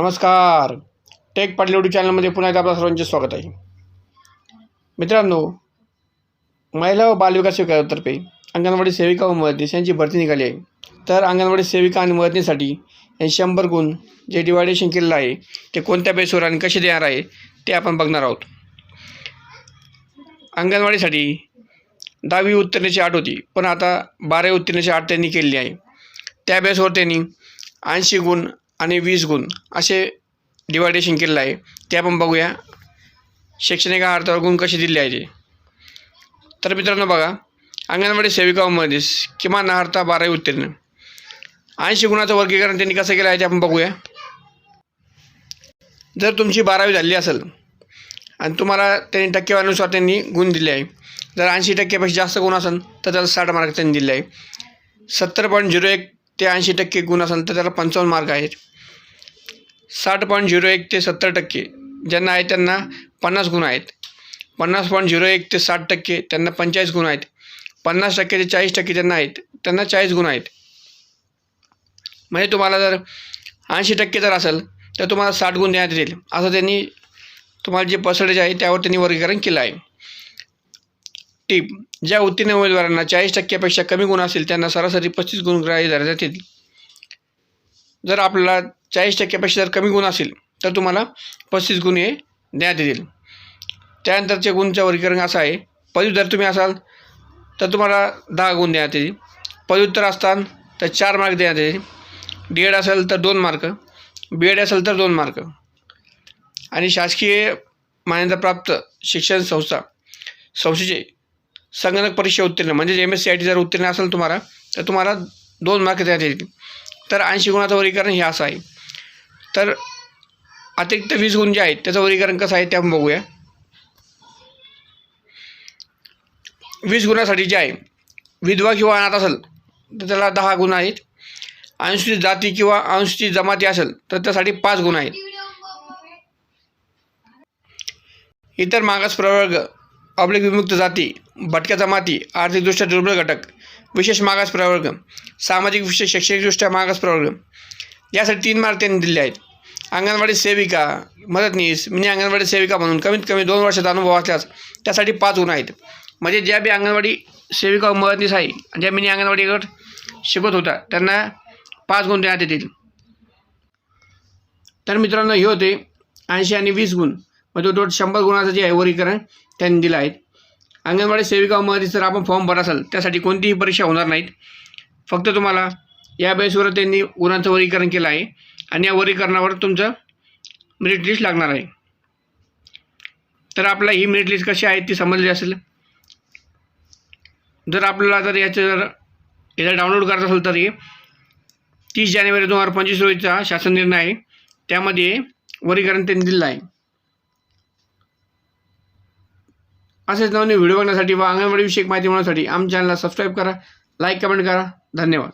नमस्कार. Take Patil YouTube चॅनलमध्ये पुन्हा एकदा आपल्या सर्वांचे स्वागत आहे. मित्रांनो महिला व बालविकास विभागातर्फे अंगणवाडी सेविका व मदतनीस यांची भरती निघाली आहे. तर अंगणवाडी सेविका आणि मदतनीसाठी यांनी शंभर गुण जे डिवायडेशन केलेलं आहे ते कोणत्या बेसवर आणि कसे देणार आहे ते आपण बघणार आहोत. अंगणवाडीसाठी दहावी उत्तीर्णाची आठ होती पण आता बारावी उत्तीर्णाची आठ त्यांनी केलेली आहे. त्या बेसवर त्यांनी ऐंशी गुण आणि वीस गुण असे डिवायडेशन केलेलं आहे. ते आपण बघूया. शैक्षणिक अर्थावर गुण कसे दिले आहे ते. तर मित्रांनो बघा अंगणवाडी सेविका किमान आहारता बारावी उत्तीर्ण. ऐंशी गुणाचं वर्गीकरण त्यांनी कसं केलं आहे ते आपण बघूया. जर तुमची बारावी झाली असेल आणि तुम्हाला त्यांनी टक्केवारीनुसार त्यांनी गुण दिले आहे. जर ऐंशी टक्क्यापेक्षा जास्त गुण असेल तर त्याला साठ मार्क त्यांनी दिले आहे. सत्तर पॉईंट झिरो एक ते ऐंशी टक्के गुण असेल तर त्याला पंचावन्न मार्क आहेत. साठ पॉईंट झिरो एक ते सत्तर टक्के. ज्यांना आहे त्यांना पन्नास गुण आहेत. पन्नास पॉईंट झिरो एक ते साठ टक्के त्यांना पंचेचाळीस गुण आहेत. पन्नास टक्के ते चाळीस टक्के त्यांना आहेत त्यांना चाळीस गुण आहेत. म्हणजे तुम्हाला जर ऐंशी टक्के जर असेल तर तुम्हाला साठ गुण देण्यात येतील. असं त्यांनी तुम्हाला जे पर्सेंटेज आहे त्यावर त्यांनी वर्गीकरण केलं आहे. टीप ज्या उत्तीर्ण उमेदवारांना चाळीस टक्क्यापेक्षा कमी गुण असतील त्यांना सरासरी पस्तीस गुण ग्राह्य धरण्यात येतील. जर आपल्याला चाळीस टक्क्यापेक्षा जर कमी गुण असेल तर तुम्हाला पस्तीस गुण हे देण्यात येतील. त्यानंतरचे गुणचं वर्गीकरण असं आहे पदवीधर तुम्ही असाल तर तुम्हाला दहा गुण देण्यात येतील. पदव्युत्तर असताल तर चार मार्क देण्यात येतील. डी एड असेल तर दोन मार्क बी एड असेल तर दोन मार्क आणि शासकीय मान्यताप्राप्त शिक्षण संस्था संस्थेचे संगणक परीक्षा उत्तीर्ण म्हणजेच M S C I T जर उत्तीर्ण असेल तुम्हाला तर तुम्हाला दोन मार्क देण्यात येतील. तर ऐंशी गुणाचं वर्गीकरण हे असं आहे. तर अतिरिक्त वीस गुण जे आहेत त्याचं वर्गीकरण कसं आहे ते आपण बघूया. वीस गुणासाठी जे आहे विधवा किंवा अनाथ असेल तर त्याला दहा गुण आहेत. अनुसूचित जाती किंवा अनुसूचित जमाती असेल तर त्यासाठी पाच गुण आहेत. इतर मागास प्रवर्ग ऑब्लिक विमुक्त जाती भटक्या जमाती आर्थिकदृष्ट्या दुर्बल घटक विशेष मागास प्रवर्ग सामाजिक विशेष शैक्षणिकदृष्ट्या मागास प्रवर्ग यासाठी तीन मार्क त्यांनी दिले आहेत. अंगणवाडी सेविका मदतनीस मिनी अंगणवाडी सेविका म्हणून कमीत कमी दोन वर्षाचा अनुभव असल्यास त्यासाठी पाच गुण आहेत. म्हणजे ज्या बी अंगणवाडी सेविका मदतनीस आहे ज्या मिनी अंगणवाडीकड शिकवत होता त्यांना पाच गुण देण्यात येतील. तर मित्रांनो हे होते ऐंशी आणि वीस गुण. म्हणजे टोटल शंभर गुणाचं जे आहे वर्गीकरण त्यांनी दिलं आहे. अंगणवाडी सेविका मदतीस जर आपण फॉर्म भरा असाल त्यासाठी कोणतीही परीक्षा होणार नाहीत. फक्त तुम्हाला या बेसवर त्यांनी गुणांचं वर्गीकरण केलं आहे. आणि या वर्गीकरणावर तुमचं मेरिट लिस्ट लागणार आहे. तर आपला ही मेरिट लिस्ट कशी आहे ती समजली असेल? जर आपल्याला जर याचं जर याला डाउनलोड करायचं असेल तर हे तीस जानेवारी दोन हजार पंचवीस रोजीचा शासन निर्णय आहे. त्यामध्ये वर्गीकरण त्यांनी दिलं आहे. असेच नवीन व्हिडिओ बघण्यासाठी व अंगणवाडीविषयक माहिती मिळवण्यासाठी आमच्या चॅनलला सबस्क्राईब करा लाईक कमेंट करा. धन्यवाद.